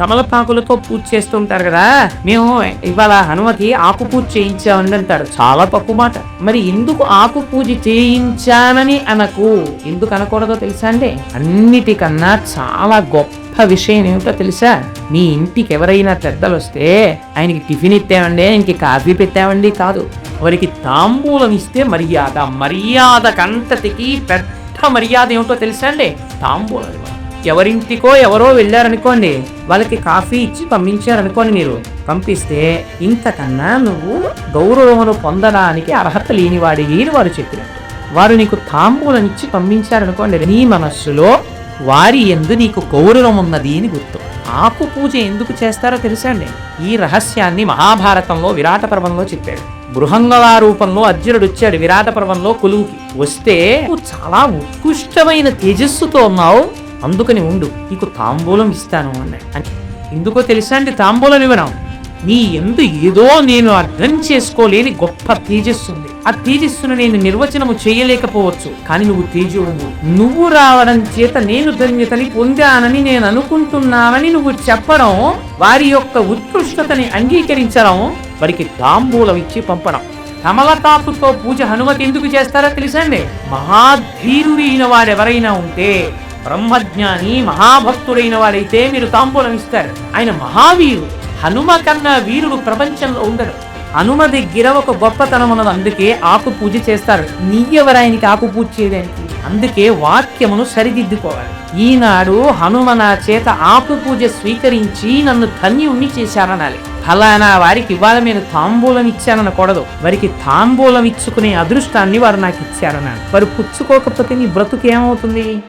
తమలపాకులతో పూజ చేస్తూ ఉంటారు కదా? మేము ఇవాళ హనుమతి ఆకు పూజ చేయించామని అంటారు. చాలా తప్పు మాట. మరి ఎందుకు ఆకు పూజ చేయించానని అనకు? ఎందుకు అనకూడదో తెలుసా అండి? అన్నిటికన్నా చాలా గొప్ప విషయం ఏమిటో తెలుసా? మీ ఇంటికి ఎవరైనా పెద్దలు వస్తే ఆయనకి టిఫిన్ ఇస్తామండి ఆయనకి కాఫీ పెట్టామండి కాదు. వారికి తాంబూలం ఇస్తే మర్యాద మర్యాదకంతటికి పెద్ద మర్యాద ఏమిటో తెలుసా అండి? తాంబూలం ఇవ్వాలి. ఎవరింటికో ఎవరో వెళ్ళారనుకోండి వాళ్ళకి కాఫీ ఇచ్చి పంపించారనుకోండి మీరు. పంపిస్తే ఇంతకన్నా నువ్వు గౌరవమును పొందడానికి అర్హత లేనివాడి అని వారు చెప్పినట్టు. వారు నీకు తాంబూలం ఇచ్చి పంపించారనుకోండి నీ మనస్సులో వారి ఎందు నీకు గౌరవం ఉన్నది అని గుర్తు. ఆకు పూజ ఎందుకు చేస్తారో తెలుసా అండి? ఈ రహస్యాన్ని మహాభారతంలో విరాట పర్వంలో చెప్పాడు. బృహంగళ రూపంలో అర్జునుడు వచ్చాడు విరాట పర్వంలో కొలువుకి. వస్తే చాలా ఉత్కృష్టమైన తేజస్సుతో ఉన్నావు. అందుకని ఉండు నీకు తాంబూలం ఇస్తాను అన్నాడు. అని ఎందుకో తెలుసా అండి తాంబూలం ఇవ్వడం? నీ ఎందు ఏదో నేను అర్థం చేసుకోలేని గొప్ప తేజస్సుంది ఆ తేజస్సును నేను నిర్వచనము చేయలేకపోవచ్చు. కానీ నువ్వు తేజువు నువ్వు రావడం చేత నేను ధన్యతని పొందానని నేను అనుకుంటున్నానని నువ్వు చెప్పడం వారి యొక్క ఉత్కృష్టతని అంగీకరించడం వారికి తాంబూలం ఇచ్చి పంపడం. కమలతాపుతో పూజ హనుమతి ఎందుకు చేస్తారో తెలుసండి మహాధీరుడైన వారెవరైనా ఉంటే బ్రహ్మజ్ఞాని మహాభక్తుడైన వాడైతే మీరు తాంబూలం ఇస్తారు ఆయన మహావీరు హనుమ కన్నా వీరుడు ప్రపంచంలో ఉండడు. హనుమ దగ్గర ఒక గొప్పతనం ఉన్నది. అందుకే ఆకు పూజ చేస్తారు. నీయెవరాయనికి ఆకు పూజ చేయడానికి? అందుకే వాక్యమును సరిదిద్దుకోవాలి. ఈనాడు హనుమ నా చేత ఆకు పూజ స్వీకరించి నన్ను ధన్యుణ్ణి చేశారనాలి. ఫలానా వారికి ఇవాళ నేను తాంబూలం ఇచ్చాననకూడదు. వారికి తాంబూలం ఇచ్చుకునే అదృష్టాన్ని వారు నాకు ఇచ్చారన్నాను వారు పుచ్చుకోకపోతే నీ బ్రతుకేమవుతుంది